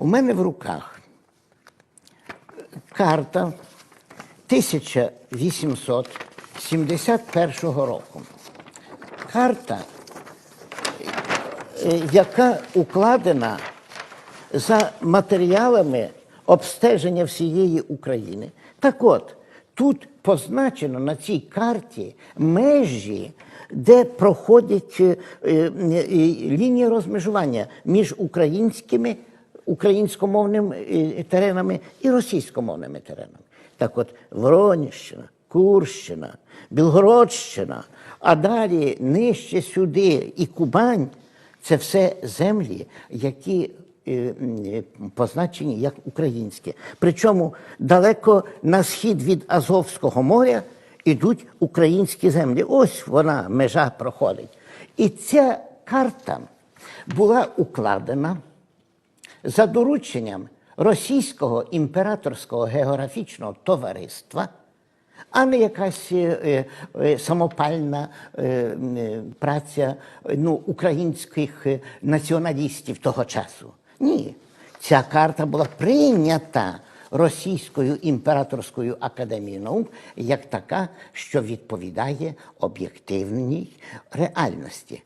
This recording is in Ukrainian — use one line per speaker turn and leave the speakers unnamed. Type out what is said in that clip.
У мене в руках карта 1871 року. Карта, е, яка укладена за матеріалами обстеження всієї України. Так от, тут позначено на цій карті межі, де проходять е, лінії розмежування між українськими, українськомовними е, теренами і російськомовними теренами. Так от, Воронівщина, Курщина, Білгородщина, а далі нижче сюди і Кубань це все землі, які е, е, позначені як українські. Причому далеко на схід від Азовського моря йдуть українські землі. Ось вона, межа проходить. І ця карта була укладена за дорученням Російського імператорського географічного товариства, а не якась е, е, самопальна е, е, праця ну, українських націоналістів того часу. Ні, ця карта була прийнята Російською імператорською академією наук як така, що відповідає об'єктивній реальності.